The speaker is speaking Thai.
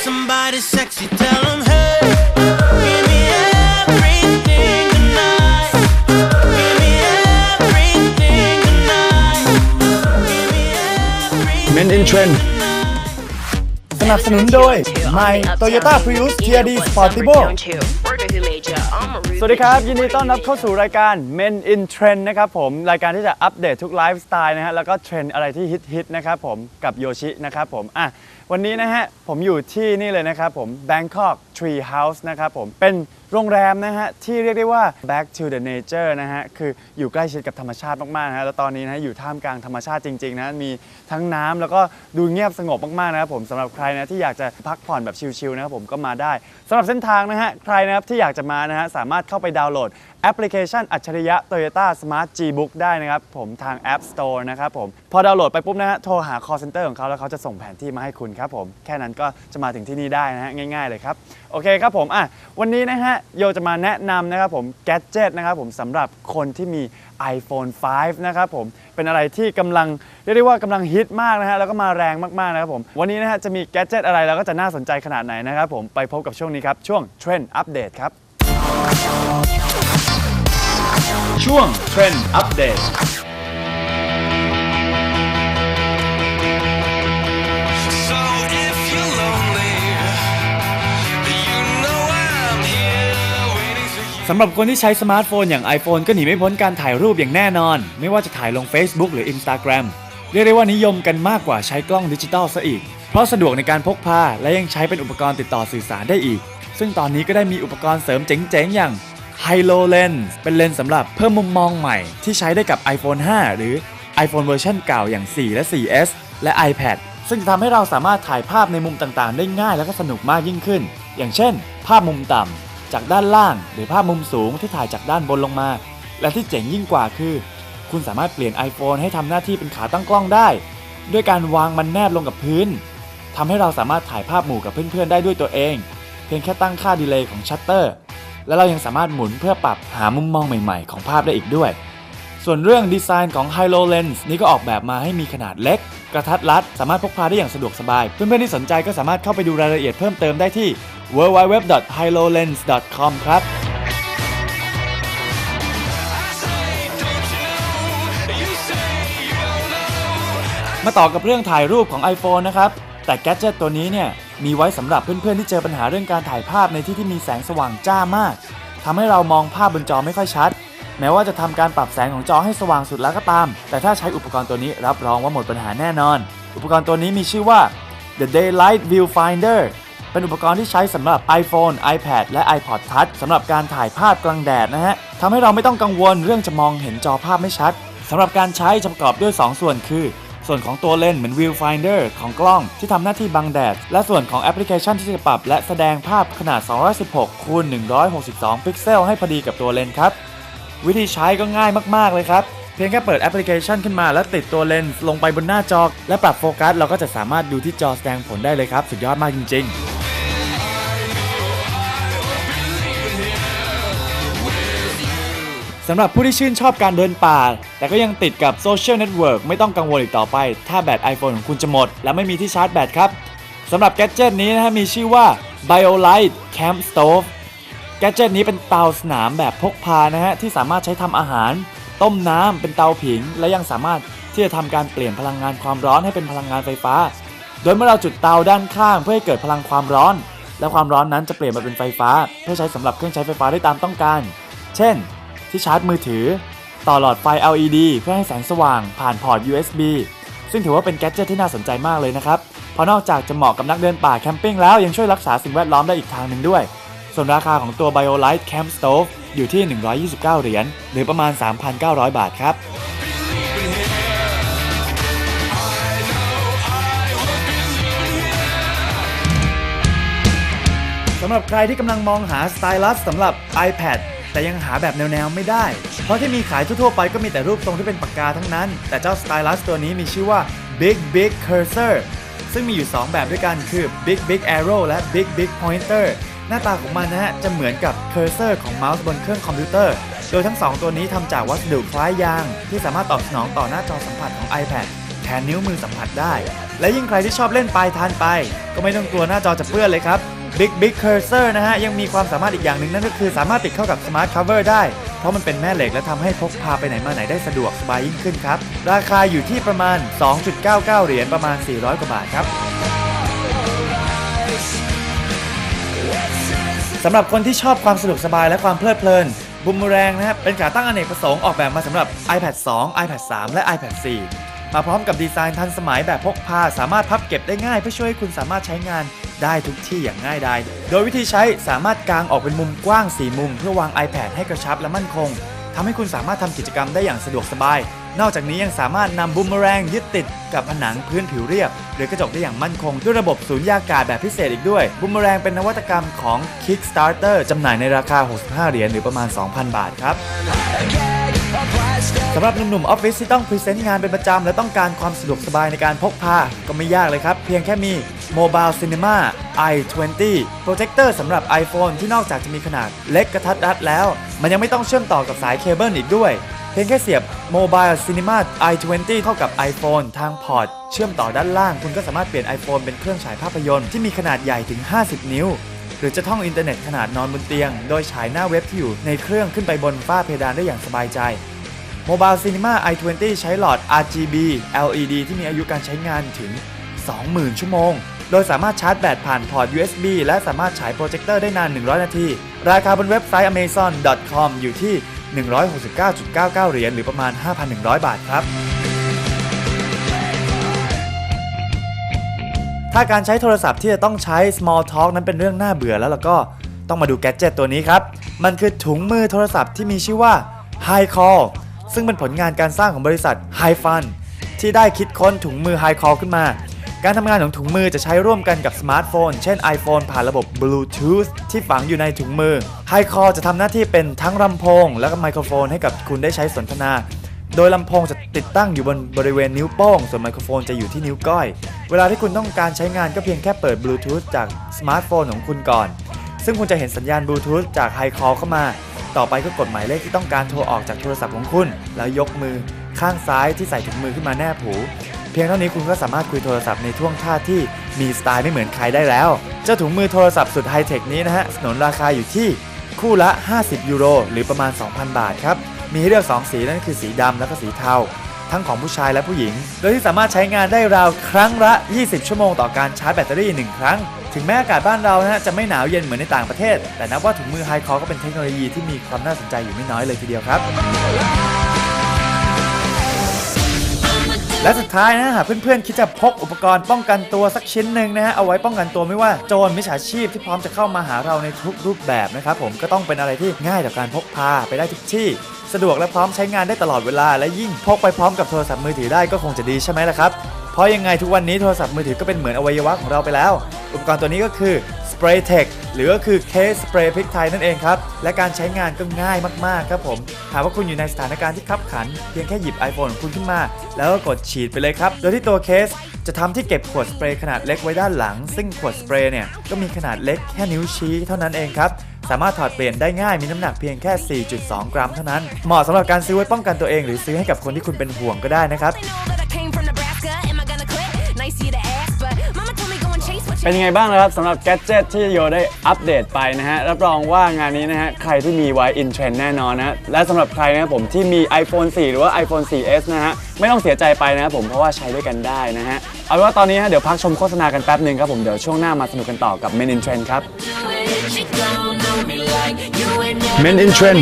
somebody sexy, tell them, hey, give me everything tonight. Give me everything tonight. Give me everything. Men in Trend สนับสนุนโดย My Toyota Prius TRD Sportivo สวัสดีครับ ยินดีต้อนรับเข้าสู่รายการ Men in Trend นะครับผม รายการที่จะอัปเดตทุกไลฟ์สไตล์นะฮะ แล้วก็เทรนด์อะไรที่ฮิตฮิตๆนะครับผม กับโยชินะครับผม อะ วันนี้นะฮะผมอยู่ที่นี่เลยนะครับผม Bangkok Tree House นะครับผมเป็น โรงแรมนะฮะที่เรียกได้ว่า back to the nature นะฮะคืออยู่ใกล้ชิดกับธรรมชาติมากๆนะฮะแล้วตอนนี้นะฮะอยู่ท่ามกลางธรรมชาติจริงๆนะมีทั้งน้ำแล้วก็ดูเงียบสงบมากๆนะครับผมสำหรับใครนะที่อยากจะพักผ่อนแบบชิลๆนะครับผมก็มาได้สำหรับเส้นทางนะฮะใครนะครับที่อยากจะมานะฮะสามารถเข้าไปดาวน์โหลดแอปพลิเคชันอัจฉริยะ Toyota Smart G Book ได้นะครับผมทาง App Store นะครับผมพอดาวน์โหลดไปปุ๊บนะฮะโทรหา call center ของเขาแล้วเขาจะส่งแผนที่มาให้คุณครับผมแค่นั้นก็จะมาถึงที่นี่ได้นะฮะง่าย ๆเลยครับโอเคครับผมอะวันนี้นะฮะโยจะมาแนะนำนะครับผมแก d เจ t นะครับผมสำหรับคนที่มี iPhone 5 นะครับผมเป็นอะไรที่กำลังเรียกได้ว่ากำลังฮิตมากนะฮะแล้วก็มาแรงมากๆนะครับผมวันนี้นะฮะจะมีแก d เจ t อะไรแล้วก็จะน่าสนใจขนาดไหนนะครับผมไปพบกับช่วงนี้ครับ ช่วงเทรนด์อัปเดตครับช่วงเทรนด์อัปเดต สำหรับคนที่ใช้สมาร์ทโฟนอย่าง iPhone ก็หนีไม่พ้นการถ่ายรูปอย่างแน่นอน ไม่ว่าจะถ่ายลง Facebook หรือ Instagram เรียกได้ว่านิยมกันมากกว่าใช้กล้องดิจิตอลซะอีก เพราะสะดวกในการพกพาและยังใช้เป็นอุปกรณ์ติดต่อสื่อสารได้อีก ซึ่งตอนนี้ก็ได้มีอุปกรณ์เสริมเจ๋งๆ อย่าง Hilo Lens เป็นเลนส์สำหรับเพิ่มมุมมองใหม่ ที่ใช้ได้กับ iPhone 5 หรือ iPhone เวอร์ชันเก่าอย่าง 4 และ 4S และ iPad ซึ่งจะทำให้เราสามารถถ่ายภาพในมุมต่างๆ ได้ง่ายและก็สนุกมากยิ่งขึ้น อย่างเช่น ภาพมุมต่ำ จากด้านล่างหรือภาพมุมสูงที่ถ่ายจากด้านบนลงมา และที่เจ๋งยิ่งกว่าคือ คุณสามารถเปลี่ยน iPhone ให้ทำหน้าที่เป็นขาตั้งกล้องได้ ด้วยการวางมันแนบลงกับพื้นทำให้เราสามารถถ่ายภาพหมู่กับเพื่อนๆได้ด้วยตัวเอง เพียงแค่ตั้งค่าดีเลย์ของชัตเตอร์และเรายังสามารถหมุนเพื่อปรับหามุมมองใหม่ๆ ของภาพได้อีกด้วย ส่วนเรื่องดีไซน์ของ Hilo Lens นี้ก็ออกแบบมาให้มีขนาดเล็ก กระทัดรัด สามารถพกพาได้อย่างสะดวกสบาย เพื่อนๆที่สนใจก็สามารถเข้าไปดูรายละเอียดเพิ่มเติมได้ที่ www.hilolens.com ครับมาต่อกับเรื่องถ่ายรูปของ iPhone นะครับ แต่แก d เจ t ตัวนี้เนี่ย มีไว้สำหรับเพื่อนๆที่เจอปัญหาเรื่องการถ่ายภาพในที่ที่มีแสงสว่างจ้ามากทำให้เรามองภาพบนจอไม่ค่อยชัด แม้ว่าจะทำการปรับแสงของจอให้สว่างสุดแล้วก็ตาม แต่ถ้าใช้อุปกรณ์ตัวนี้รับรองว่าหมดปัญหาแน่นอน อุปกรณ์ตัวนี้มีชื่อว่า The Daylight Viewfinder เป็นอุปกรณ์ที่ใช้สำหรับ iPhone, iPad และ iPod Touch สำหรับการถ่ายภาพกลางแดดนะฮะทำให้เราไม่ต้องกังวลเรื่องจะมองเห็นจอภาพไม่ชัดสำหรับการใช้จะประกอบด้วย 2 ส่วนคือ ส่วนของตัวเลนส์เหมือน Viewfinder ของกล้องที่ทำหน้าที่บังแดด และส่วนของแอปพลิเคชันที่จะปรับ และแสดงภาพขนาด 216คูณ162 พิกเซลให้พอดีกับตัวเลนส์ครับ วิธีใช้ก็ง่ายมากๆเลยครับ เพียงแค่เปิดแอปพลิเคชันขึ้นมาแล้วติดตัวเลนส์ลงไปบนหน้าจอ และปรับโฟกัส เราก็จะสามารถดูที่จอแสดงผลได้เลยครับ สุดยอดมากจริง ๆสำหรับผู้ที่ชื่นชอบการเดินป่า แต่ก็ยังติดกับโซเชียลเน็ตเวิร์กไม่ต้องกังวลอีกต่อไป ถ้าแบต iPhone ของคุณจะหมด และไม่มีที่ชาร์จแบตครับสำหรับแกดเจตนี้นะฮะมีชื่อว่า BioLite Camp Stove แกดเจิตนี้เป็นเตาสนามแบบพกพานะฮะที่สามารถใช้ทำอาหาร ต้มน้ำเป็นเตาผิง และยังสามารถที่จะทำการเปลี่ยนพลังงานความร้อนให้เป็นพลังงานไฟฟ้า โดยเมื่อเราจุดเตาด้านข้าง เพื่อให้เกิดพลังความร้อน และความร้อนนั้นจะเปลี่ยนมาเป็นไฟฟ้า เพื่อใช้สำหรับเครื่องใช้ไฟฟ้าได้ตามต้องการ เช่น ที่ชาร์จมือถือ ต่อหลอดไฟ LED เพื่อให้แสงสว่าง ผ่านพอร์ต USB ซึ่งถือว่าเป็นแกดเจิตที่น่าสนใจมากเลยนะครับเพราะนอกจากจะเหมาะกับนักเดินป่าแคมปิ้งแล้วยังช่วยรักษาสิ่งแวดล้อมได้อีกทางหนึ่งด้วย ส่วนราคาของตัว BioLite Camp Stove อยู่ที่ 129 เหรียญหรือประมาณ 3,900 บาทครับสำหรับใครที่กำลังมองหาสไตลัสสำหรับ iPad แต่ยังหาแบบแนวๆไม่ได้ เพราะที่มีขายทั่วๆไปก็มีแต่รูปทรงที่เป็นปากกาทั้งนั้น แต่เจ้าสไตลัสตัวนี้มีชื่อว่า Big Big Cursor ซึ่งมีอยู่ 2 แบบด้วยกันคือ Big Big Arrow และ Big Big Pointer หน้าตาของมันนะฮะจะเหมือนกับเคอร์เซอร์ของเมาส์บนเครื่องคอมพิวเตอร์ โดยทั้ง 2 ตัวนี้ทำจากวัสดุคล้ายยาง ที่สามารถตอบสนองต่อหน้าจอสัมผัสของ iPad แทนนิ้วมือสัมผัสได้ และยิ่งใครที่ชอบเล่นปลายทานไป ก็ไม่ต้องกลัวหน้าจอจะเปื้อนเลยครับ Big Big Cursor นะฮะ ยังมีความสามารถอีกอย่างหนึ่งนั่นก็คือสามารถติดเข้ากับ Smart Cover ได้ เพราะมันเป็นแม่เหล็กและทำให้พกพาไปไหนมาไหนได้สะดวกสบายยิ่งขึ้นครับ ราคาอยู่ที่ประมาณ 2.99 เหรียญประมาณ 400 กว่าบาทครับ สำหรับคนที่ชอบความสะดวกสบายและความเพลิดเพลินบูมแรงนะครับเป็นขาตั้งอเนกประสงค์ออกแบบมาสำหรับ iPad 2 iPad 3 และ iPad 4 มาพร้อมกับดีไซน์ทันสมัยแบบพกพา สามารถพับเก็บได้ง่ายเพื่อช่วยให้คุณสามารถใช้งานได้ทุกที่อย่างง่ายดาย โดยวิธีใช้สามารถกางออกเป็นมุมกว้าง 4 มุม เพื่อวาง iPad ให้กระชับและมั่นคงทำให้คุณสามารถทำกิจกรรมได้อย่างสะดวกสบาย นอกจากนี้ยังสามารถนำบูมแรงยึดติดกับผนังพื้นผิวเรียบ หรือกระจกได้อย่างมั่นคง ด้วยระบบสูญญากาศแบบพิเศษอีกด้วยบูมแรงเป็นนวัตกรรมของ Kickstarter จำหน่ายในราคา 65 เหรียญหรือประมาณ 2,000 บาทครับสำหรับหนุ่มๆออฟฟิศที่ต้องพรีเซนต์งานเป็นประจำและต้องการความสะดวกสบายในการพกพา ก็ไม่ยากเลยครับ เพียงแค่มี Mobile Cinema i20 โปรเจคเตอร์สำหรับ iPhone ที่นอกจากจะมีขนาดเล็กกระทัดรัดแล้ว มันยังไม่ต้องเชื่อมต่อกับสายเคเบิลอีกด้วย เพียงแค่เสียบ Mobile Cinema i20 เข้ากับ iPhone ทางพอร์ต เชื่อมต่อด้านล่าง คุณก็สามารถเปลี่ยน iPhone เป็นเครื่องฉายภาพยนตร์ที่มีขนาดใหญ่ถึง 50 นิ้ว หรือจะท่องอินเทอร์เน็ตขนาดนอนบนเตียง โดยฉายหน้าเว็บที่อยู่ในเครื่องขึ้นไปบนฝ้าเพดานได้อย่างสบายใจ Mobile Cinema i20 ใช้หลอด RGB LED ที่มีอายุการใช้งานถึง 20,000 ชั่วโมง โดยสามารถชาร์จแบตผ่านพอร์ต USB และสามารถฉายโปรเจคเตอร์ได้นาน 100 นาที ราคาบนเว็บไซต์ amazon.com อยู่ที่ 169.99 เหรียญหรือประมาณ 5,100 บาทครับ ถ้าการใช้โทรศัพท์ที่จะต้องใช้ small talk นั้นเป็นเรื่องน่าเบื่อแล้วเราก็ต้องมาดูแกจิตตัวนี้ครับ มันคือถุงมือโทรศัพท์ที่มีชื่อว่า High Call ซึ่งเป็นผลงานการสร้างของบริษัท High Fun ที่ได้คิดค้นถุงมือ High Call ขึ้นมา การทำงานของถุงมือจะใช้ร่วมกันกับสมาร์ทโฟน เช่น iPhone ผ่านระบบ Bluetooth ที่ฝังอยู่ในถุงมือ High Call จะทำหน้าที่เป็นทั้งลำโพง และก็ไมโครโฟนให้กับคุณได้ใช้สนทนา โดยลำโพงจะติดตั้งอยู่บนบริเวณนิ้วโป้ง ส่วนไมโครโฟนจะอยู่ที่นิ้วก้อย เวลาที่คุณต้องการใช้งานก็เพียงแค่เปิดบลูทูธจากสมาร์ทโฟนของคุณก่อน ซึ่งคุณจะเห็นสัญญาณบลูทูธจากไฮคอเข้ามา ต่อไปก็กดหมายเลขที่ต้องการโทรออกจากโทรศัพท์ของคุณ แล้วยกมือข้างซ้ายที่ใส่ถุงมือขึ้นมาแนบหู เพียงเท่านี้คุณก็สามารถคุยโทรศัพท์ในท่วงท่าที่มีสไตล์ไม่เหมือนใครได้แล้ว เจ้าถุงมือโทรศัพท์สุดไฮเทคนี้นะฮะสนนราคาอยู่ที่คู่ละ 50 ยูโร หรือประมาณ 2,000 บาทครับ มีให้เลือก 2 สีนั่นคือสีดำและก็สีเทา ทั้งของผู้ชายและผู้หญิง โดยที่สามารถใช้งานได้ราวครั้งละ 20 ชั่วโมงต่อการชาร์จแบตเตอรี่ 1 ครั้ง ถึงแม้อากาศบ้านเรานะฮะจะไม่หนาวเย็นเหมือนในต่างประเทศ แต่นับว่าถุงมือไฮคอก็เป็นเทคโนโลยีที่มีความน่าสนใจอยู่ไม่น้อยเลยทีเดียวครับ และสุดท้ายนะหากเพื่อนๆคิดจะพกอุปกรณ์ป้องกันตัวสักชิ้นหนึ่งนะฮะเอาไว้ป้องกันตัวไม่ว่าโจรมิจฉาชีพที่พร้อมจะเข้ามาหาเราในทุกรูปแบบนะครับผมก็ต้องเป็นอะไรที่ง่ายต่อการพกพาไปได้ทุกที่ สะดวกและพร้อมใช้งานได้ตลอดเวลา และยิ่งพกไปพร้อมกับโทรศัพท์มือถือได้ก็คงจะดีใช่ไหมล่ะครับเพราะยังไงทุกวันนี้โทรศัพท์มือถือก็เป็นเหมือนอวัยวะของเราไปแล้ว อุปกรณ์ตัวนี้ก็คือ Spray Tech หรือก็คือเคสสเปรย์พริกไทยนั่นเองครับ และการใช้งานก็ง่ายมากๆครับผมหากว่าคุณอยู่ในสถานการณ์ที่ขับขัน เพียงแค่หยิบ iPhone ของคุณขึ้นมา แล้วก็กดฉีดไปเลยครับ โดยที่ตัวเคสจะทำที่เก็บขวดสเปรย์ขนาดเล็กไว้ด้านหลัง ซึ่งขวดสเปรย์เนี่ยก็มีขนาดเล็กแค่นิ้วชี้เท่านั้นเองครับสามารถถอดเปลี่ยนได้ง่ายมีน้ำหนักเพียงแค่ 4.2 กรัมเท่านั้น เหมาะสำหรับการซื้อไว้ป้องกันตัวเอง หรือซื้อให้กับคนที่คุณเป็นห่วงก็ได้นะครับ เป็นยังไงบ้างนะครับสำหรับแกจิตที่โยได้อัปเดตไปนะฮะรับรองว่างานนี้นะฮะใครที่มีไว้อินเทรนแน่นอนนะฮะและสำหรับใครนะครับผมที่มี iPhone 4 หรือว่า iPhone 4S นะฮะไม่ต้องเสียใจไปนะครับผมเพราะว่าใช้ด้วยกันได้นะฮะเอาเป็นว่าตอนนี้ฮะเดี๋ยวพักชมโฆษณากันแป๊บหนึ่งครับผมเดี๋ยวช่วงหน้ามาสนุกกันต่อกับ Men in Trend ครับ Men in Trend